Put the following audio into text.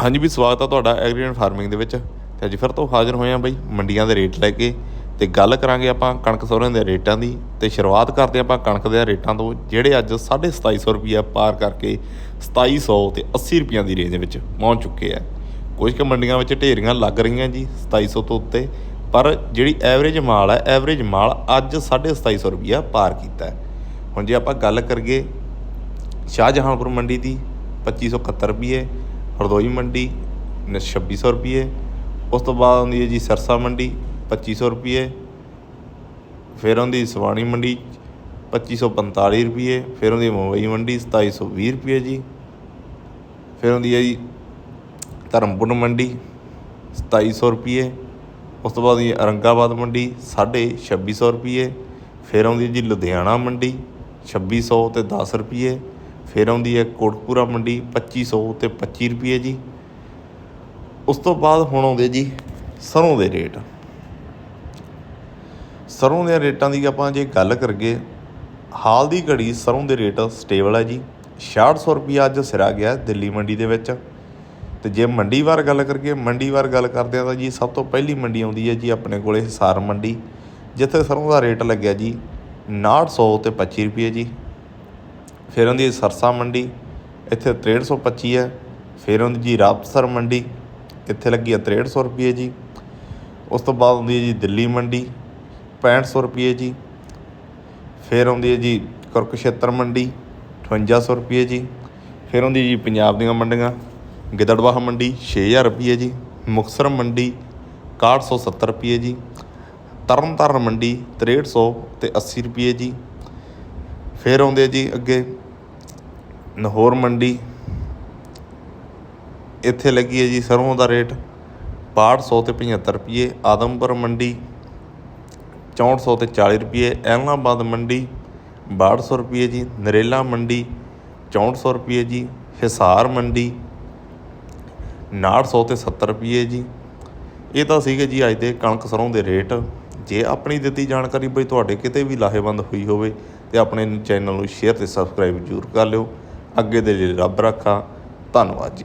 ਹਾਂਜੀ ਵੀ ਸਵਾਗਤ ਆ ਤੁਹਾਡਾ ਐਗਰੀਕਲਚਰ ਫਾਰਮਿੰਗ ਦੇ ਵਿੱਚ। ਤੇ ਅੱਜ ਫਿਰ ਤੋਂ ਹਾਜ਼ਰ ਹੋਏ ਆ ਬਈ ਮੰਡੀਆਂ ਦੇ ਰੇਟ ਲੈ ਕੇ। ਤੇ ਗੱਲ ਕਰਾਂਗੇ ਆਪਾਂ ਕਣਕ ਸੋਰਿਆਂ ਦੇ ਰੇਟਾਂ ਦੀ। ਤੇ ਸ਼ੁਰੂਆਤ ਕਰਦੇ ਆਪਾਂ ਕਣਕ ਦੇ ਰੇਟਾਂ ਤੋਂ, ਜਿਹੜੇ ਅੱਜ 2750 ਰੁਪਈਆ ਪਾਰ ਕਰਕੇ 2700 ਤੇ 80 ਰੁਪਈਆਂ ਦੀ ਰੇਂਜ ਵਿੱਚ ਪਹੁੰਚ ਚੁੱਕੇ ਆ। ਕੁਝ ਕੁ ਮੰਡੀਆਂ ਵਿੱਚ ਢੇਰੀਆਂ ਲੱਗ ਰਹੀਆਂ ਜੀ 2700 ਤੋਂ ਉੱਤੇ। ਪਰ ਜਿਹੜੀ ਐਵਰੇਜ ਮਾਲ ਹੈ ਐਵਰੇਜ ਮਾਲ ਅੱਜ 2750 ਰੁਪਈਆ ਪਾਰ ਕੀਤਾ ਹੈ। ਹੁਣ ਜੇ ਆਪਾਂ ਗੱਲ ਕਰੀਏ ਸ਼ਾਹਜਹਾਨਪੁਰ ਮੰਡੀ ਦੀ 2571 ਰੁਪਏ ਹਰਦੋਈ ਮੰਡੀ, ਨ- 2600 ਰੁਪਏ ਉਸ ਤੋਂ ਬਾਅਦ ਆਉਂਦੀ ਹੈ ਜੀ ਸਰਸਾ ਮੰਡੀ 2500 ਰੁਪਏ ਫਿਰ ਆਉਂਦੀ ਸਵਾਣੀ ਮੰਡੀ 2545 ਰੁਪਏ ਫਿਰ ਆਉਂਦੀ ਮੁੰਬਈ ਮੰਡੀ 2720 ਰੁਪਏ ਜੀ। ਫਿਰ ਆਉਂਦੀ ਹੈ ਜੀ ਧਰਮਪੁਰ ਮੰਡੀ 2700 ਰੁਪਏ ਉਸ ਤੋਂ ਬਾਅਦ ਜੀ ਔਰੰਗਾਬਾਦ ਮੰਡੀ 2650 ਰੁਪਏ ਫਿਰ ਆਉਂਦੀ ਹੈ ਜੀ ਲੁਧਿਆਣਾ ਮੰਡੀ 2600 ਤੇ 10 ਰੁਪਏ ਫਿਰ ਆਉਂਦੀ ਹੈ ਕੋਟਪੂਰਾ ਮੰਡੀ 2500 ਤੇ 25 ਰੁਪਏ ਜੀ। ਉਸ ਤੋਂ ਬਾਅਦ ਹੁਣ ਆਉਂਦੇ ਜੀ ਸਰੋਂ ਦੇ ਰੇਟ। ਸਰੋਂ ਦੇ ਰੇਟਾਂ ਦੀ ਆਪਾਂ ਜੇ ਗੱਲ ਕਰੀਏ, ਹਾਲ ਦੀ ਘੜੀ ਸਰੋਂ ਦੇ ਰੇਟ ਸਟੇਬਲ ਹੈ ਜੀ। 6600 ਰੁਪਏ ਅੱਜ ਸਿਰਾ ਗਿਆ ਦਿੱਲੀ ਮੰਡੀ ਦੇ ਵਿੱਚ। ਤੇ ਜੇ ਮੰਡੀ ਵਾਰ ਗੱਲ ਕਰੀਏ, ਮੰਡੀ ਵਾਰ ਗੱਲ ਕਰਦੇ ਆ ਤਾਂ ਜੀ ਸਭ ਤੋਂ ਪਹਿਲੀ ਮੰਡੀ ਆਉਂਦੀ ਹੈ ਜੀ ਆਪਣੇ ਕੋਲੇ ਹਿਸਾਰ ਮੰਡੀ, ਜਿੱਥੇ ਸਰੋਂ ਦਾ ਰੇਟ ਲੱਗਿਆ ਜੀ 6900 ਤੇ 25 ਰੁਪਏ ਜੀ। ਫਿਰ ਆਉਂਦੀ ਹੈ ਸਰਸਾ ਮੰਡੀ, ਇੱਥੇ 6325 ਹੈ, ਫਿਰ ਆਉਂਦੀ ਜੀ ਰਾਪਸਰ ਮੰਡੀ, ਇੱਥੇ ਲੱਗੀ ਹੈ 6300 ਰੁਪਏ ਜੀ। ਉਸ ਤੋਂ ਬਾਅਦ ਆਉਂਦੀ ਹੈ ਜੀ ਦਿੱਲੀ ਮੰਡੀ 6500 ਰੁਪਏ ਜੀ। ਫਿਰ ਆਉਂਦੀ ਹੈ ਜੀ ਕੁਰਕਸ਼ੇਤਰ ਮੰਡੀ 5800 ਰੁਪਏ ਜੀ। ਫਿਰ ਆਉਂਦੀ ਜੀ ਪੰਜਾਬ ਦੀਆਂ ਮੰਡੀਆਂ, ਗਿੱਦੜਬਾਹਾ ਮੰਡੀ 6000 ਰੁਪਏ ਜੀ। ਮੁਕਤਸਰ ਮੰਡੀ 6170 ਰੁਪਏ ਜੀ। ਤਰਨਤਾਰਨ ਮੰਡੀ 6300 ਤੇ 80 ਰੁਪਏ ਜੀ। ਫਿਰ ਆਉਂਦੇ ਜੀ ਅੱਗੇ ਨਹੋਰ ਮੰਡੀ। ਇੱਥੇ ਲੱਗੀ ਹੈ ਜੀ ਸਰੋਂ ਦਾ ਰੇਟ 6200 ਤੇ 75 ਰੁਪਏ, ਆਦਮਪੁਰ ਮੰਡੀ 6400 ਤੇ 40 ਰੁਪਏ, ਐਲਨਾਬਾਦ ਮੰਡੀ 6200 ਰੁਪਏ ਜੀ, ਨਰੇਲਾ ਮੰਡੀ 6400 ਰੁਪਏ ਜੀ, ਹਿਸਾਰ ਮੰਡੀ 6900 ਤੇ 70 ਰੁਪਏ ਜੀ। ਇਹ ਤਾਂ ਸੀਗੇ ਜੀ ਅੱਜ ਦੇ ਕਣਕ ਸਰੋਂ ਦੇ ਰੇਟ। ਜੇ ਆਪਣੀ ਦਿੱਤੀ ਜਾਣਕਾਰੀ ਬਈ ਤੁਹਾਡੇ ਕਿਤੇ ਵੀ ਲਾਹੇਵੰਦ ਹੋਈ ਹੋਵੇ ਤੇ ਆਪਣੇ ਚੈਨਲ ਨੂੰ ਸ਼ੇਅਰ ਤੇ ਸਬਸਕ੍ਰਾਈਬ ਜ਼ਰੂਰ ਕਰ ਲਿਓ। ਅੱਗੇ ਦੇ ਲਈ ਰੱਬ ਰੱਖਾ। ਧੰਨਵਾਦ ਜੀ।